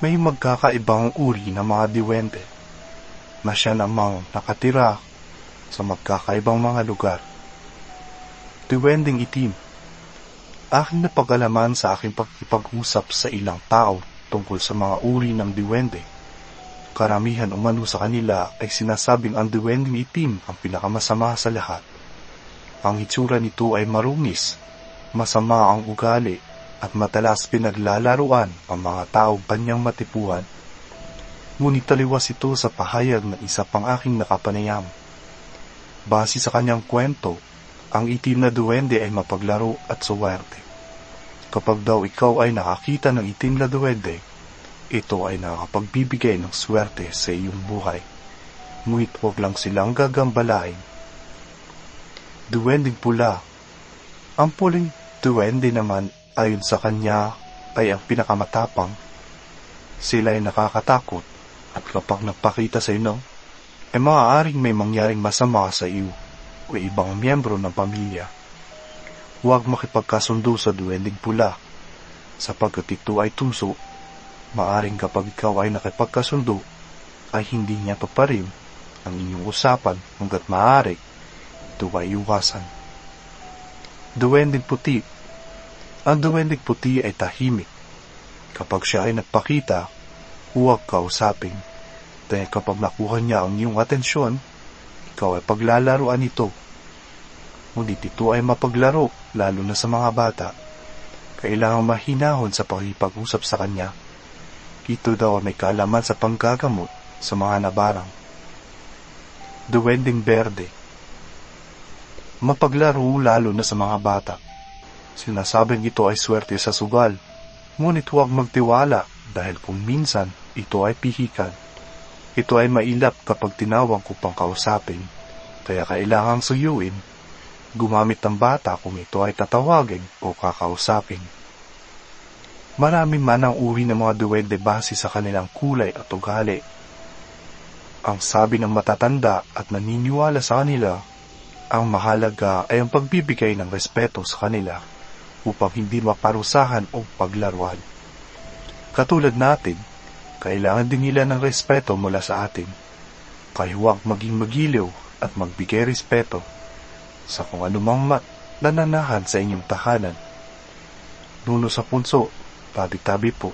may magkakaibang uri ng mga diwende na siya namang nakatira sa magkakaibang mga lugar. Diwending itim. Aking napagalaman sa aking pagkipag-usap sa ilang tao tungkol sa mga uri ng diwende. Karamihan umano sa kanila ay sinasabing ang diwending itim ang pinakamasama sa lahat. Ang itsura nito ay marungis, masama ang ugali, at madalas pinaglalaruan ang mga taong kanyang matipuhan. Ngunit taliwas ito sa pahayag ng isa pang aking nakapanayam. Base sa kanyang kwento, ang itim na duwende ay mapaglaro at suwerte. Kapag daw ikaw ay nakakita ng itim na duwende, ito ay nakakapagbibigay ng swerte sa iyong buhay. Ngunit huwag lang silang gagambalain. Duwending pula. Ang puling duwende naman ayon sa kanya ay ang pinakamatapang. Sila ay nakakatakot at kapag nagpakita sa iyo, ay maaaring may mangyaring masama sa iyo o ibang miyembro ng pamilya. Huwag makipagkasundo sa duwending pula sapagkat ito ay tuso. Maaring kapag ikaw ay nakipagkasundo ay hindi niya paparim ang inyong usapan hanggat maaari ito ay iwasan. Duwending puti ang duwending puti ay tahimik. Kapag siya ay nagpakita, huwag kausapin. Dahil kapag nakuha niya ang iyong atensyon, ikaw ay paglalaroan ito. Ngunit ito ay mapaglaro, lalo na sa mga bata. Kailangang mahinahon sa pakipag-usap sa kanya. Ito daw ay may kaalaman sa panggagamot sa mga nabarang. Duwending berde Mapaglaro lalo na sa mga bata. Sinasabing ito ay swerte sa sugal, ngunit huwag magtiwala dahil kung minsan ito ay pihikan. Ito ay mailap kapag tinawag ko pang kausapin, kaya kailangang suyuin. Gumamit ng bata kung ito ay tatawagin o kakausapin. Marami man ang uri ng mga duwende base sa kanilang kulay at ugali. Ang sabi ng matatanda at naniniwala sa kanila, ang mahalaga ay ang pagbibigay ng respeto sa kanila upang hindi maparusahan o paglaruan. Katulad natin, kailangan din nila ng respeto mula sa atin. Kaya huwag maging magiliw at magbigay respeto sa kung anumang mat nananahan sa inyong tahanan. Nuno sa punso, tabi-tabi po.